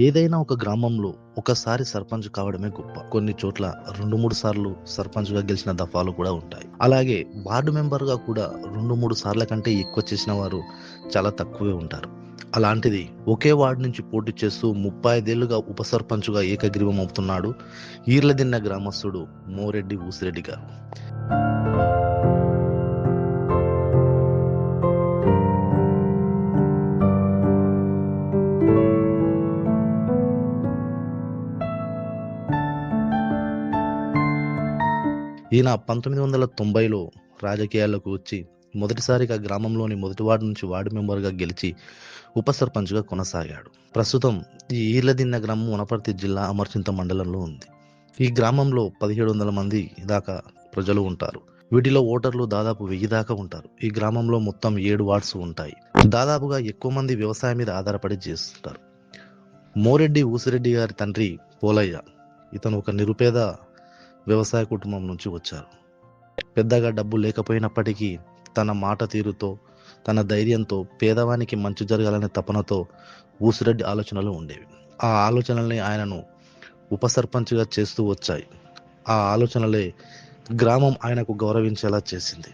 ఏదైనా ఒక గ్రామంలో ఒకసారి సర్పంచ్ కావడమే గొప్ప. కొన్ని చోట్ల రెండు మూడు సార్లు సర్పంచ్గా గెలిచిన దఫాలు కూడా ఉంటాయి. అలాగే వార్డు మెంబర్గా కూడా రెండు మూడు సార్ల కంటే ఎక్కువ చేసిన వారు చాలా తక్కువే ఉంటారు. అలాంటిది ఒకే వార్డు నుంచి పోటీ చేస్తూ ముప్పై ఐదేళ్ళుగా ఉప సర్పంచ్గా ఏకగ్రీవం అవుతున్నాడు ఈర్లదిన్న గ్రామస్తుడు మోరెడ్డి ఊసిరెడ్డి గారు. ఈయన పంతొమ్మిది వందల తొంభైలో రాజకీయాల్లోకి వచ్చి మొదటిసారిగా గ్రామంలోని మొదటి వార్డు నుంచి వార్డు మెంబర్గా గెలిచి ఉప సర్పంచ్గా కొనసాగాడు. ప్రస్తుతం ఈ ఈర్లదిన్న గ్రామం వనపర్తి జిల్లా అమర్చింత మండలంలో ఉంది. ఈ గ్రామంలో పదిహేడు వందల మంది దాకా ప్రజలు ఉంటారు. వీటిలో ఓటర్లు దాదాపు వెయ్యి దాకా ఉంటారు. ఈ గ్రామంలో మొత్తం ఏడు వార్డ్స్ ఉంటాయి. దాదాపుగా ఎక్కువ మంది వ్యవసాయం మీద ఆధారపడి చేస్తుంటారు. మోరెడ్డి ఊసిరెడ్డి గారి తండ్రి పోలయ్య ఇతను ఒక నిరుపేద వ్యవసాయ కుటుంబం నుంచి వచ్చారు. పెద్దగా డబ్బు లేకపోయినప్పటికీ తన మాట తీరుతో తన ధైర్యంతో పేదవానికి మంచి జరగాలనే తపనతో ఊసిరెడ్డి ఆలోచనలు ఉండేవి. ఆ ఆలోచనల్ని ఆయనను ఉపసర్పంచ్గా చేస్తూ వచ్చాయి. ఆ ఆలోచనలే గ్రామం ఆయనకు గౌరవించేలా చేసింది.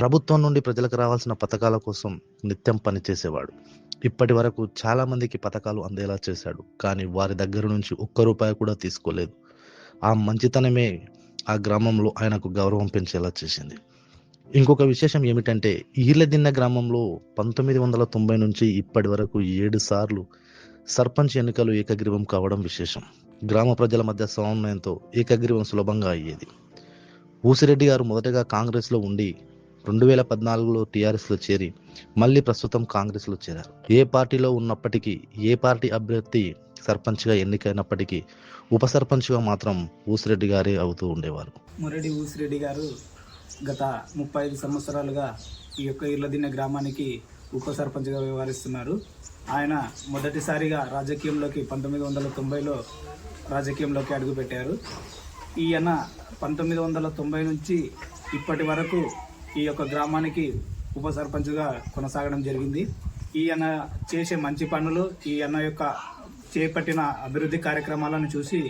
ప్రభుత్వం నుండి ప్రజలకు రావాల్సిన పథకాల కోసం నిత్యం పనిచేసేవాడు. ఇప్పటి వరకు చాలామందికి పథకాలు అందేలా చేశాడు. కానీ వారి దగ్గర నుంచి ఒక్క రూపాయి కూడా తీసుకోలేదు. ఆ మంచితనమే ఆ గ్రామంలో ఆయనకు గౌరవం పెంచేలా చేసింది. ఇంకొక విశేషం ఏమిటంటే ఈర్లదిన్న గ్రామంలో పంతొమ్మిది వందల తొంభై నుంచి ఇప్పటి వరకు ఏడు సార్లు సర్పంచ్ ఎన్నికలు ఏకగ్రీవం కావడం విశేషం. గ్రామ ప్రజల మధ్య సమన్వయంతో ఏకగ్రీవం సులభంగా అయ్యేది. ఊసిరెడ్డి గారు మొదటగా కాంగ్రెస్లో ఉండి రెండు వేల పద్నాలుగులో టీఆర్ఎస్లో చేరి మళ్ళీ ప్రస్తుతం కాంగ్రెస్లో చేరారు. ఏ పార్టీలో ఉన్నప్పటికీ ఏ పార్టీ అభ్యర్థి సర్పంచ్గా ఎన్నికైనప్పటికీ ఉప సర్పంచ్గా మాత్రం ఊసిరెడ్డి గారే అవుతూ ఉండేవారు. మురడి ఊసిరెడ్డి గారు గత ముప్పై ఐదు సంవత్సరాలుగా ఈ యొక్క ఇర్లదిన్న గ్రామానికి ఉప సర్పంచ్గా వ్యవహరిస్తున్నారు. ఆయన మొదటిసారిగా రాజకీయంలోకి పంతొమ్మిది వందల తొంభైలో రాజకీయంలోకి అడుగుపెట్టారు ఈయన పంతొమ్మిది వందల తొంభై నుంచి ఇప్పటి వరకు ఈ యొక్క గ్రామానికి ఉప సర్పంచ్గా కొనసాగడం జరిగింది. ఈయన చేసే మంచి పనులు ఈయన యొక్క చేపట్టిన అభివృద్ధి కార్యక్రమాలను చూసి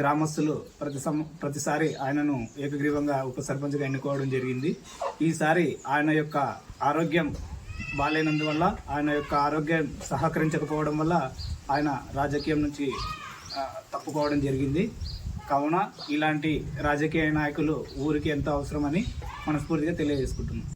గ్రామస్తులు ప్రతి సం ప్రతిసారి ఆయనను ఏకగ్రీవంగా ఉప సర్పంచ్గా ఎన్నుకోవడం జరిగింది. ఈసారి ఆయన యొక్క ఆరోగ్యం బాగాలేనందువల్ల ఆయన యొక్క ఆరోగ్యం సహకరించకపోవడం వల్ల ఆయన రాజకీయం నుంచి తప్పుకోవడం జరిగింది. కావున ఇలాంటి రాజకీయ నాయకులు ఊరికి ఎంతో అవసరమని మనస్ఫూర్తిగా తెలియజేసుకుంటున్నాం.